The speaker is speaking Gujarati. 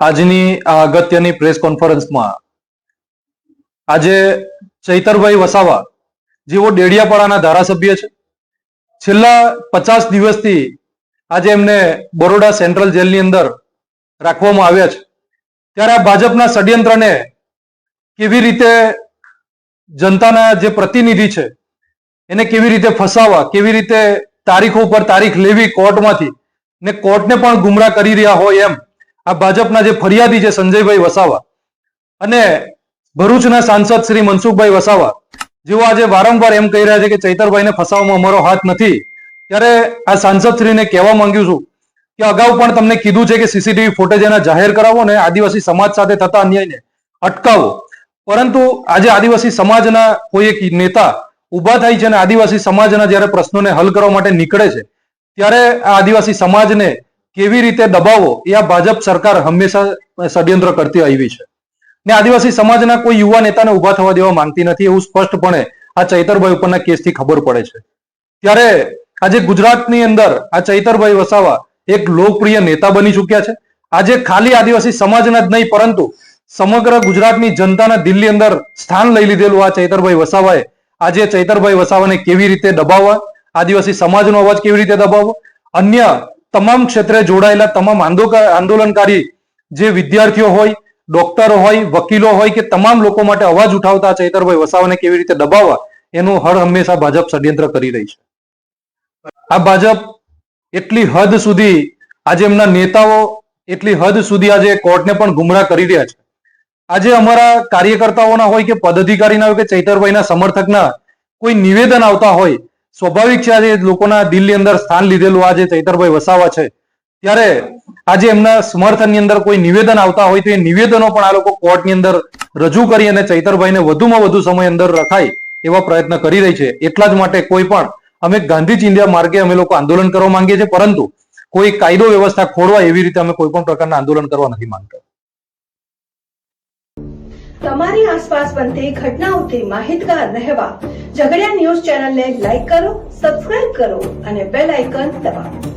આજની આ અગત્યની પ્રેસ કોન્ફરન્સમાં આજે ચૈતરભાઈ વસાવા, જેઓ ડેડિયાપાડાના ધારાસભ્ય છે, છેલ્લા પચાસ દિવસથી આજે એમને બરોડા સેન્ટ્રલ જેલની અંદર રાખવામાં આવ્યા છે. ત્યારે આ ભાજપના ષડયંત્રને કેવી રીતે જનતાના જે પ્રતિનિધિ છે, એને કેવી રીતે ફસાવા, કેવી રીતે તારીખો ઉપર તારીખ લેવી કોર્ટમાંથી ને કોર્ટને પણ ગુમરાહ કરી રહ્યા હોય એમ આ ભાજપના જે ફરિયાદી છે સંજયભાઈ વસાવા અને ભરૂચના સાંસદ શ્રી મનસુખભાઈ વસાવા, જેઓ આજે વારંવાર એમ કહી રહ્યા છે કે ચૈતરભાઈને ફસાવવામાં અમારો હાથ નથી, ત્યારે આ સાંસદ શ્રીને કહેવા માંગ્યું છું કે અગાઉ પણ તમને કીધું છે કે સીસીટીવી ફૂટેજ એના જાહેર કરાવો ને આદિવાસી સમાજ સાથે થતા અન્યાયને અટકાવો. પરંતુ આજે આદિવાસી સમાજના કોઈ એક નેતા ઊભા થાય છે અને આદિવાસી સમાજના જ્યારે પ્રશ્નોને હલ કરવા માટે નીકળે છે, ત્યારે આ આદિવાસી સમાજને કેવી રીતે દબાવો એ આ ભાજપ સરકાર હંમેશા ષડયંત્ર કરતી આવી છે. ને આદિવાસી સમાજના કોઈ યુવા નેતાને ઊભા થવા દેવા માંગતી નથી એવું સ્પષ્ટપણે આ ચૈતરભાઈ ઉપરના કેસથી ખબર પડે છે. ત્યારે આજે ગુજરાતની અંદર આ ચૈતરભાઈ વસાવા એક લોકપ્રિય નેતા બની ચૂક્યા છે. આજે ખાલી આદિવાસી સમાજના જ નહીં, પરંતુ સમગ્ર ગુજરાતની જનતાના દિલ્હી અંદર સ્થાન લઈ લીધેલું આ ચૈતરભાઈ વસાવાએ. આજે ચૈતરભાઈ વસાવાને કેવી રીતે દબાવવા? આદિવાસી સમાજનો અવાજ કેવી રીતે દબાવવો? અન્ય તમામ ક્ષેત્રે જોડાયેલા તમામ આંદોલનકારી જે વિદ્યાર્થીઓ હોય, ડોક્ટરો હોય, વકીલો હોય કે તમામ લોકો માટે અવાજ ઉઠાવતા ચૈતરભાઈ વસાવાને કેવી રીતે દબાવવા, એનું હર હંમેશા ભાજપ ષડયંત્ર કરી રહી છે. આ ભાજપ એટલી હદ સુધી આજે એમના નેતાઓ એટલી હદ સુધી આજે કોર્ટને પણ ગુમરાહ કરી રહ્યા છે. આજે અમારા કાર્યકર્તાઓના હોય કે પદાધિકારીના હોય કે ચૈતરભાઈના સમર્થકના કોઈ નિવેદન આવતા હોય સ્વાભાવિક છે આજે લોકોના દિલની અંદર સ્થાન લીધેલું આજે ચૈતરભાઈ વસાવા છે, ત્યારે આજે એમના સમર્થનની અંદર કોઈ નિવેદન આવતા હોય તો એ નિવેદનો પણ આ લોકો કોર્ટની અંદર રજૂ કરી અને ચૈતરભાઈને વધુમાં વધુ સમય અંદર રખાય એવા પ્રયત્ન કરી રહી છે. એટલા જ માટે કોઈ પણ, અમે ગાંધી ચિંધ્યા માર્ગે અમે લોકો આંદોલન કરવા માંગીએ છીએ, પરંતુ કોઈ કાયદો વ્યવસ્થા ખોરવા એવી રીતે અમે કોઈ પણ પ્રકારના આંદોલન કરવા નથી માંગતા. તમારી આસપાસ બનતી ઘટનાઓથી માહિતગાર રહેવા ઝઘડિયા ન્યૂઝ ચેનલને લાઈક કરો, સબસ્ક્રાઇબ કરો અને બેલ આઇકન દબાવો.